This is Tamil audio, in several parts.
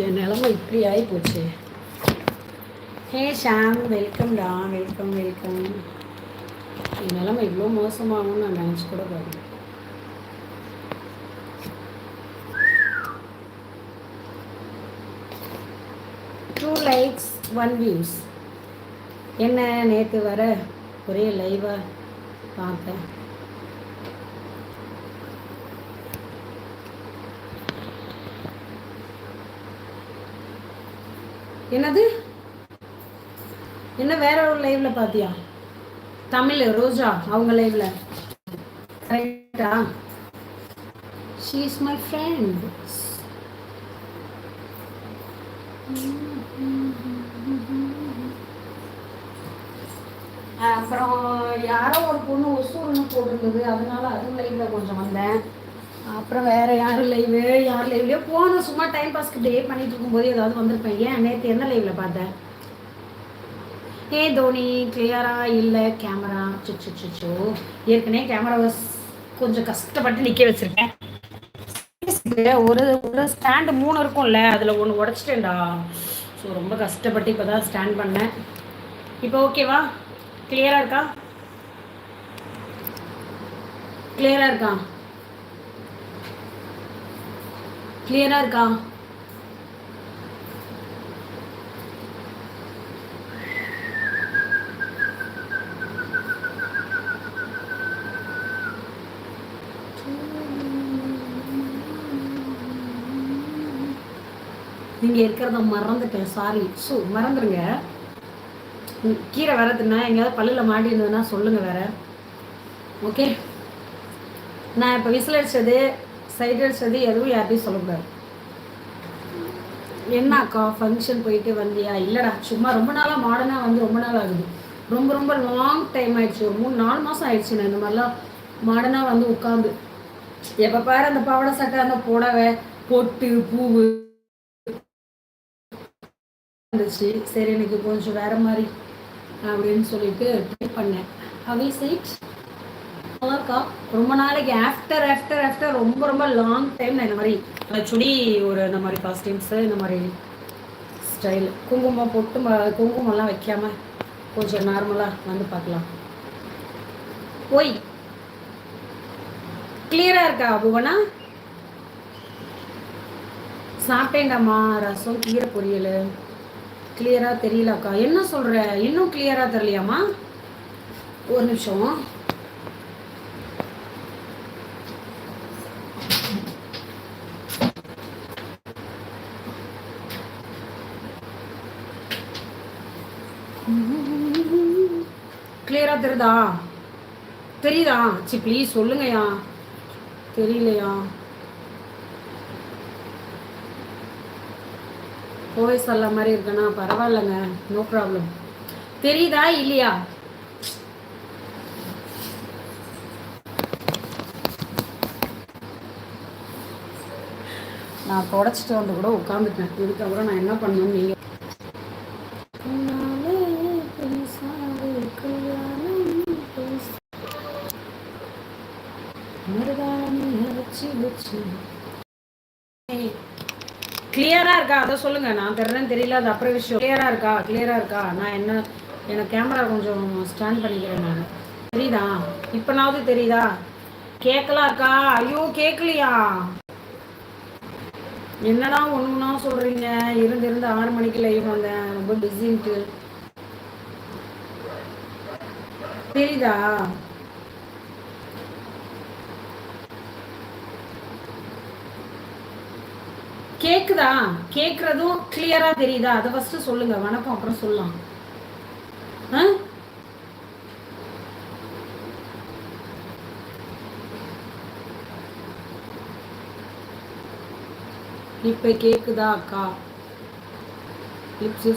என் நிலமை இப்படி ஆகி போச்சு. ஹே ஷாம் வெல்கம்டா வெல்கம் வெல்கம். என் நிலமை இவ்வளோ மோசமாகும்னு நான் நினச்சி கூட பாருங்க டூ லைக்ஸ் ஒன் வியூஸ் என்ன நேற்று வர ஒரே லைவாக பார்த்தேன் என்னது? என்ன வேற ஒரு லைவ்ல பாத்தியா? தமிழ் ரோஜா அவங்க லைவ்ல கரெக்டா ஷீ இஸ் மை ஃப்ரெண்ட் அப்புறம் யாரோ ஒரு பொண்ணு ஒசூர்னு போட்டிருந்தது. அதனால அது லைவ்ல கொஞ்சம் வந்தேன். அப்புறம் வேற யார் லைவ் யார் லைவ்லயோ போன சும்மா டைம் பாஸ்க்கு டே பண்ணிட்டு இருக்கும்போது ஏதாவது வந்திருப்பேன். ஏன்? நேற்று என்ன லைவ்ல பார்த்தேன் ஏ தோனி கிளியரா இல்லை கேமரா சுச்சு சுச்சோ ஏற்கனவே கேமராவை கொஞ்சம் கஷ்டப்பட்டு நிற்க வச்சிருக்கேன். ஒரு ஒரு ஸ்டாண்டு மூணு இருக்கும்ல அதில் ஒன்று உடச்சிட்டேன்டா. ஸோ ரொம்ப கஷ்டப்பட்டு இப்போ தான் ஸ்டாண்ட் பண்ணேன். இப்போ ஓகேவா கிளியராக இருக்கா? கிளியராக இருக்கா? கிளியராக இருக்கா? நீங்கள் இருக்கிறத மறந்துட்டேன். சாரி ஸோ மறந்துடுங்க கீரை வரதுன்னா எங்கேயாவது பல்லில் மாட்டி இருந்ததுன்னா சொல்லுங்கள் வேற. ஓகே நான் இப்போ விசில் அடித்தது சைட் அடிச்சது எதுவும் யார்ட்டையும் சொல்லக்கூடாது என்னக்கா ஃபங்க்ஷன் போயிட்டு வந்தியா? இல்லைடா சும்மா ரொம்ப நாளாக மாடர்னாக வந்து ரொம்ப நாள் ஆகுது. ரொம்ப ரொம்ப லாங் டைம் ஆயிடுச்சு. ஒரு மூணு நாலு மாதம் ஆயிடுச்சு நான் இந்த மாதிரிலாம் மாடர்னாக வந்து உட்காந்து எப்போ பாரு அந்த பாவாடை சட்டை அந்த புடவை பொட்டு பூவு இருந்துச்சு சரி எனக்கு கொஞ்சம் வேற மாதிரி அப்படின்னு சொல்லிட்டு ட்ரை பண்ணேன். அவை சைட் நல்லாயிருக்கா ரொம்ப நாளைக்கு ஆஃப்டர் ஆஃப்டர் ஆஃப்டர் ரொம்ப ரொம்ப லாங் டைம் நான் இந்த மாதிரி அந்த சுடி ஒரு இந்த மாதிரி காஸ்டியூம்ஸு இந்த மாதிரி ஸ்டைல் குங்குமம் போட்டு குங்குமம்லாம் வைக்காமல் கொஞ்சம் நார்மலாக வந்து பார்க்கலாம். ஓய் கிளியராக இருக்கா புவனா? சாப்பிட்டேன்டாம்மா ரசம் கீரை பொரியல்? கிளியராக தெரியலக்கா. என்ன சொல்கிற இன்னும் கிளியராக தெரியலையாம்மா ஒரு நிமிஷம். கிளியராக தெரியுதா? தெரியுதா? சி ப்ளீஸ் சொல்லுங்கய்யா. தெரியலையா? வாய்ஸ் அல்ல மாதிரி இருக்கனா? பரவாயில்லைங்க. நோ ப்ராப்ளம் தெரியுதா? இல்லையா? நான் தொடச்சிட்டு வந்து கூட உட்காந்துட்டேன் இதுக்கப்புறம் நான் என்ன பண்ணணும்னு நீங்க கிளியரா இருக்கா? அதை சொல்லுங்க. நான் தெரியலன்னு தெரியல. அது அப்புறம் விஷயம். கிளியரா இருக்கா? கிளியரா இருக்கா? நான் என்ன எனக்கு கேமரா கொஞ்சம் ஸ்டாண்ட் பண்ணிக்கிறேன் நான். தெரியுதா? இப்பனாவது தெரியுதா? கேட்கலாம் இருக்கா? ஐயோ கேட்கலையா என்னடா ஒண்ணுன்னா சொல்றீங்க? இருந்து இருந்து ஆறு மணிக்கு லைவ் வந்தேன். ரொம்ப பிஸின்ட்டு தெரியுதா? கேக்குதா? கேக்குறதும் கிளியரா தெரியுதா? அதை ஃபர்ஸ்ட் சொல்லுங்க. வணக்கம். அப்புறம் சொல்லலாம். ஆ? இப்ப கேக்குதா அக்கா?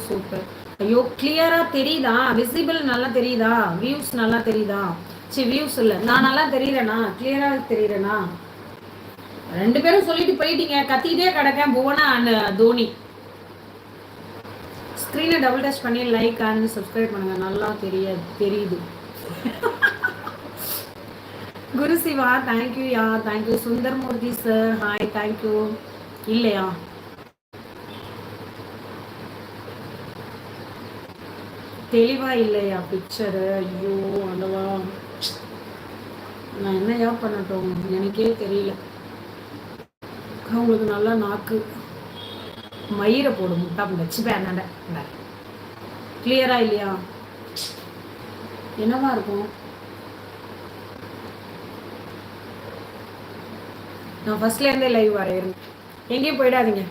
சூப்பர் ஐயோ கிளியரா தெரியுதா? விசிபிள் நல்லா தெரியுதா? வியூஸ் நல்லா தெரியுதா? சரி வியூஸ் இல்ல. நான் நல்லா தெரியறேனா? கிளியரா தெரியறேனா? ரெண்டு பேரும் சொல்லிட்டு போயிட்டீங்க. கத்திட்டே கிடக்கேன். புவனா அண்ட் தோனி. ஸ்க்ரீனை டபுள் டச் பண்ணி லைக் அண்ட் சப்ஸ்கிரைப் பண்ணுங்க. நல்லா தெரிய தெரியுது. குரு Siva thank you yeah. Thank you Sundarmurthy sir hi thank you இல்லையா? தெளிவா இல்லையா? பிக்சரு ஐயோ அல்லவா? நான் என்னையா பண்ணட்டும்? எனக்கே தெரியல. அவங்களுக்கு நல்லா நாக்கு மயிரை போடும் முட்டா முட்டை பேனாண்ட கிளியரா இல்லையா? என்னவா இருக்கும்? நான் ஃபர்ஸ்ட்லேருந்தே லைவ் வரேன் எங்கேயும் போயிடாதீங்க.